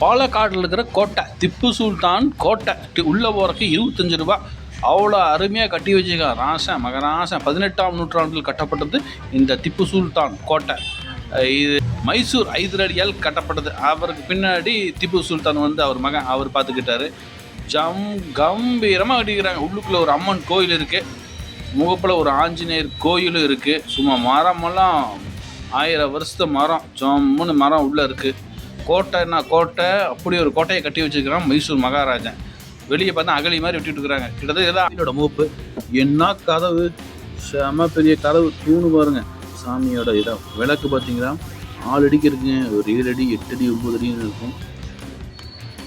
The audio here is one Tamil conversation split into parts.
பாலக்காட்டில் இருக்கிற கோட்டை திப்பு சுல்தான் கோட்டை. டி- போகிறக்கு இருபத்தஞ்சு ரூபா. அவ்வளோ அருமையாக கட்டி வச்சுருக்கான் ராசன் மகராசன் பதினெட்டாம் நூற்றாண்டில் கட்டப்பட்டது இந்த திப்பு சுல்தான் கோட்டை. இது மைசூர் ஐதரடியால் கட்டப்பட்டது. அவருக்கு பின்னாடி திப்பு சுல்தான் வந்து அவர் மகன் அவர் பார்த்துக்கிட்டாரு. ஜம் கம்பீரமாக கட்டிக்கிறாங்க. உள்ளுக்குள்ளே ஒரு அம்மன் கோயில் இருக்குது முகப்பில் ஒரு ஆஞ்சநேயர் கோயிலும் இருக்குது சும்மா மரமெல்லாம் ஆயிரம் வருஷத்து மரம் ஜம்முன்னு மரம் உள்ளே இருக்குது கோட்டைன்னா கோட்டை அப்படி ஒரு கோட்டையை கட்டி வச்சுருக்கிறான் மைசூர் மகாராஜன். வெளியே பார்த்தா அகழி மாதிரி விட்டுட்டு இருக்கிறாங்க. கிட்டத்தட்ட இதான் இதோட மூப்பு. என்ன கதவு? செம பெரிய கதவு. தூணு பாருங்க. சாமியோட இடம். விளக்கு பார்த்தீங்கன்னா ஆறு அடிக்கு இருக்குங்க ஒரு ஏழு அடி எட்டு அடி ஒம்பது அடி இருக்கும்.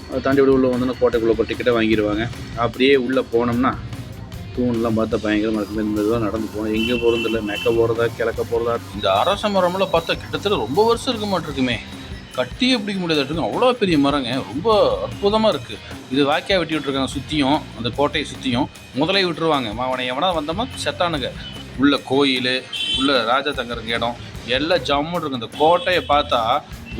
அதை தாண்டி விட உள்ளே வந்தோன்னா கோட்டைக்குள்ளே போய் டிக்கெட்டை வாங்கிடுவாங்க. அப்படியே உள்ளே போனோம்னா தூண்லாம் பார்த்தா பயங்கரமாக இருக்குது இந்த இதுவாக நடந்து போகணும் எங்கே போகிறதில்ல மேக்க மெக்க போகிறதா கிழக்க போகிறதா இந்த அரச மரம்லாம் பார்த்தா கிட்டத்தட்ட ரொம்ப வருஷம் இருக்க மாட்டிருக்குமே. கட்டியே பிடிக்க முடியாதாட்டுங்க அவ்வளோ பெரிய மரங்க. ரொம்ப அற்புதமாக இருக்குது இது வாய்க்கா வெட்டி விட்டுருக்காங்க சுற்றியும் அந்த கோட்டையை சுற்றியும் முதலே விட்டுருவாங்க. அவனை எவனா வந்தோமா செத்தானுங்க. உள்ள கோயில் உள்ள ராஜா தங்குற இடம் எல்லாம் ஜம்முன்னு இருக்கும் இந்த கோட்டையை பார்த்தா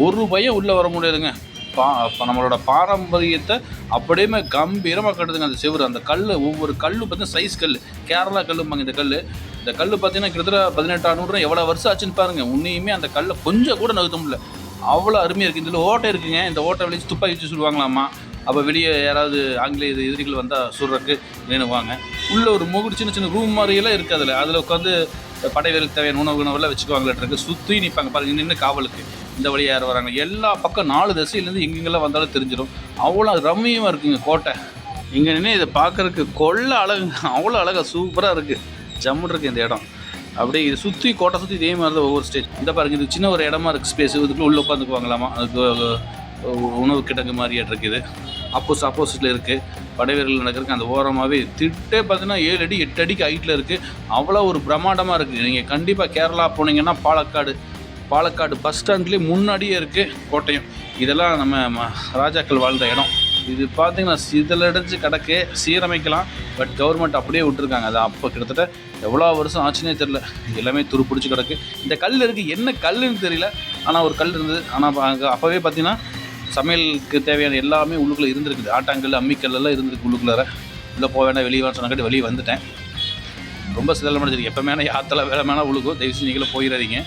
ஒரு பையன் உள்ளே வர முடியாதுங்க. பா இப்போ நம்மளோட பாரம்பரியத்தை அப்படியே கம்பீரமாக கட்டுதுங்க. அந்த செவரு அந்த கல் ஒவ்வொரு கல் பார்த்தீங்கன்னா சைஸ் கல் கேரளா கல்லும்பாங்க இந்த கல் இந்த கல் பார்த்தீங்கன்னா கிட்டத்தட்ட பதினெட்டாம் நூறு எவ்வளோ வருஷம் ஆச்சுன்னு பாருங்கள் உன்னையுமே அந்த கல்லை கொஞ்சம் கூட நகர்த்த முடியல. அவ்வளோ அருமையாக இருக்குது இதில் ஓட்டை இருக்குங்க. இந்த ஓட்டை வெளியே துப்பாக்கி வச்சு சுடுவாங்களாமா? அப்போ வெளியே யாராவது ஆங்கிலேய எதிரிகள் வந்தால் சுடுறதுக்கு வேணுவாங்க உள்ளே ஒரு முகுடு சின்ன சின்ன ரூம் மாதிரியெல்லாம் இருக்குது அதில். அதில் உட்காந்து படை வீரருக்கு தேவையான உணவு உணவெல்லாம் வச்சுக்குவாங்களாட்டு சுற்றி நிற்பாங்க பாருங்க நின்று காவலுக்கு. இந்த வழியாக யார் வராங்க. எல்லா பக்கம் நாலு திசையிலேருந்து எங்கெங்கெல்லாம் வந்தாலும் தெரிஞ்சிடும் அவ்வளோ ரம்மியமாக இருக்குங்க கோட்டை. இங்கே நின்று இதை பார்க்குறக்கு கொள்ள அழகு அவ்வளோ அழகாக சூப்பராக இருக்குது ஜம்முன்னு இருக்குது இந்த இடம். அப்படியே இது சுற்றி கோட்டை சுற்றி இதே மாதிரி தான் ஒவ்வொரு ஸ்டேஜ் இந்த பாருங்க இது சின்ன ஒரு இடமா இருக்குது ஸ்பேஸ் இதுக்குள்ளே உள்ளே உட்காந்துக்குவாங்களாமா அதுக்கு உணவு கிடங்கு மாதிரியாட்டு இருக்குது. அப்போஸ் ஆப்போசிட்டில் இருக்குது படைவீரர்கள் நடக்கிறதுக்கு அந்த ஓரமாகவே திட்டே பார்த்தீங்கன்னா ஏழு அடி எட்டு அடிக்கு ஹைட்டில் இருக்குது அவ்வளோ ஒரு பிரம்மாண்டமாக இருக்குது நீங்கள் கண்டிப்பாக கேரளா போனீங்கன்னா பாலக்காடு பாலக்காடு பஸ் ஸ்டாண்ட்லேயே முன்னாடியே இருக்குது கோட்டையும். இதெல்லாம் நம்ம ராஜாக்கள் வாழ்ந்த இடம். இது பார்த்தீங்கன்னா சிதலடைஞ்சு கிடக்கு சீரமைக்கலாம் பட் கவர்மெண்ட் அப்படியே விட்டுருக்காங்க. அது அப்போ கிட்டத்தட்ட எவ்வளோ வருஷம் ஆச்சுன்னே தெரில எல்லாமே துரு பிடிச்சி கிடக்கு. இந்த கல் இருக்குது என்ன கல்லுன்னு தெரியல. ஆனால் ஒரு கல் இருந்தது. ஆனால் அங்கே அப்போவே பார்த்தீங்கன்னா சமையலுக்கு தேவையான எல்லாமே உள்ளுக்குள்ளே இருந்திருக்குது. ஆட்டாங்கல் அம்மிக்கல் எல்லாம் இருந்திருக்கு உள்ளுக்குள்ளார. உள்ளே போக வேண்டாம் வெளியே வர சொன்னாக்கிட்டு வெளியே வந்துட்டேன். ரொம்ப சிதலம் அடைஞ்சிருக்கு எப்போ மேலே யாத்தில் வேலை மேலே உழுக்கும் தயவுசெய்து நீங்களும் போயிடாதீங்க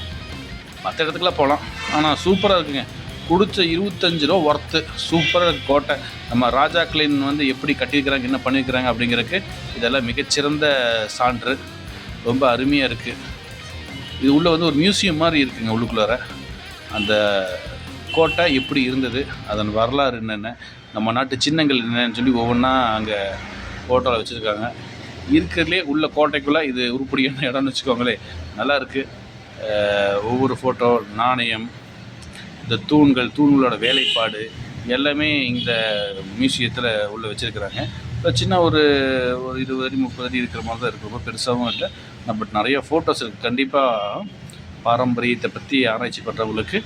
மற்ற இடத்துக்குலாம் போகலாம். ஆனால் சூப்பராக இருக்குங்க. கொடுத்த இருபத்தஞ்சு ரூபா ஒர்த்து சூப்பராக கோட்டை. நம்ம ராஜாக்களின் வந்து எப்படி கட்டியிருக்கிறாங்க என்ன பண்ணியிருக்கிறாங்க அப்படிங்கிறதுக்கு இதெல்லாம் மிகச்சிறந்த சான்று. ரொம்ப அருமையாக இருக்குது இது உள்ளே வந்து ஒரு மியூசியம் மாதிரி இருக்குங்க உள்ளுக்குள்ளார. அந்த கோட்டை எப்படி இருந்தது அதன் வரலாறு என்னென்ன நம்ம நாட்டு சின்னங்கள் என்னன்னு சொல்லி ஒவ்வொன்றா அங்கே ஃபோட்டோவில் வச்சுருக்காங்க. இருக்கிறதுலே உள்ள கோட்டைக்குள்ளே இது உருப்படியான இடம்னு வச்சுக்கோங்களேன். நல்லா இருக்குது ஒவ்வொரு ஃபோட்டோ நாணயம் இந்த தூண்கள் தூண்களோட வேலைப்பாடு எல்லாமே இந்த மியூசியத்தில் உள்ள வச்சுருக்கிறாங்க. சின்ன ஒரு ஒரு இருபது அடி முப்பது அடி இருக்கிற மாதிரி தான் இருக்குது ரொம்ப பெருசாகவும் இல்லை. பட் நிறைய ஃபோட்டோஸ் இருக்குது கண்டிப்பாக பாரம்பரியத்தை பற்றி ஆராய்ச்சி பண்ணுறவங்களுக்கு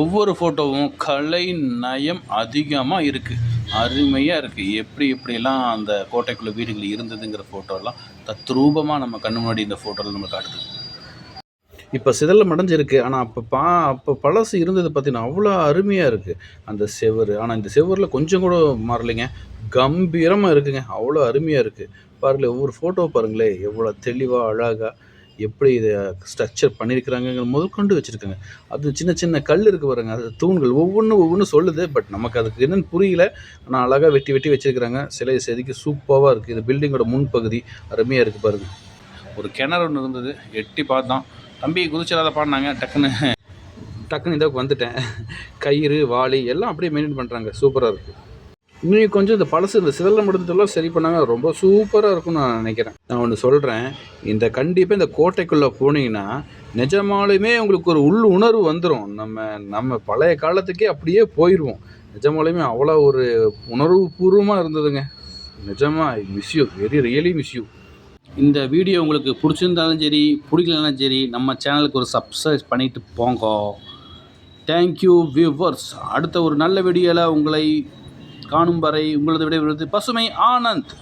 ஒவ்வொரு ஃபோட்டோவும் கலை நயம் அதிகமாக இருக்குது அருமையாக இருக்குது எப்படி எப்படியெல்லாம் அந்த கோட்டைக்குள்ளே வீடுகள் இருந்ததுங்கிற ஃபோட்டோலாம் தத்ரூபமாக நம்ம கண்ணு முன்னாடி இந்த ஃபோட்டோவில் நம்ம காட்டுது. இப்போ சிதலம் அடைஞ்சிருக்கு ஆனால் அப்போ பா அப்போ பழசு இருந்தது பார்த்தீங்கன்னா அவ்வளோ அருமையாக இருக்குது அந்த செவுரு. ஆனால் இந்த செவரில் கொஞ்சம் கூட மாறலைங்க. கம்பீரமாக இருக்குங்க. அவ்வளோ அருமையாக இருக்குது பாருங்களேன் ஒவ்வொரு ஃபோட்டோ பாருங்களேன் எவ்வளோ தெளிவாக அழகாக எப்படி இதை ஸ்ட்ரக்சர் பண்ணியிருக்கிறாங்க முதற்கொண்டு வச்சுருக்காங்க. அது சின்ன சின்ன கல் இருக்கு பாருங்க. அது தூண்கள் ஒவ்வொன்றும் ஒவ்வொன்றும் சொல்லுது. பட் நமக்கு அதுக்கு என்னன்னு புரியல. ஆனால் அழகாக வெட்டி வெட்டி வச்சுருக்கிறாங்க. சிலை செதுக்கி சூப்பராக இருக்குது இது பில்டிங்கோட முன்பகுதி. அருமையாக இருக்குது பாருங்கள் ஒரு கிணறு ஒன்று இருந்தது. எட்டி பார்த்தோம் தம்பி குதிச்சிடாத பாடினாங்க டக்குன்னு. டக்குன்னு இதாக வந்துட்டேன். கயிறு வாளி எல்லாம் அப்படியே மெயின்டைன் பண்ணுறாங்க சூப்பராக இருக்குது இன்னும் கொஞ்சம் இந்த பழசு இந்த சிதலம் முடிஞ்சதெல்லாம் சரி பண்ணாங்க. ரொம்ப சூப்பராக இருக்கும்னு நான் நினைக்கிறேன். நான் ஒன்று சொல்கிறேன் இந்த கண்டிப்பாக இந்த கோட்டைக்குள்ளே போனீங்கன்னா நிஜமாலுமே உங்களுக்கு ஒரு உள் உணர்வு வந்துடும் நம்ம நம்ம பழைய காலத்துக்கே அப்படியே போயிடுவோம் நிஜமாலுமே அவ்வளோ ஒரு உணர்வு பூர்வமாக இருந்ததுங்க நிஜமாக miss you very really miss you இந்த வீடியோ உங்களுக்கு பிடிச்சிருந்தாலும் சரி பிடிக்கலனாலும் சரி நம்ம சேனலுக்கு ஒரு சப்ஸ்கிரைப் பண்ணிட்டு போங்க. தேங்க்யூ வியூவர்ஸ் அடுத்த ஒரு நல்ல வீடியோவில் உங்களை காணும் வரை உங்களது விடைபெறுவது பசுமை ஆனந்த்.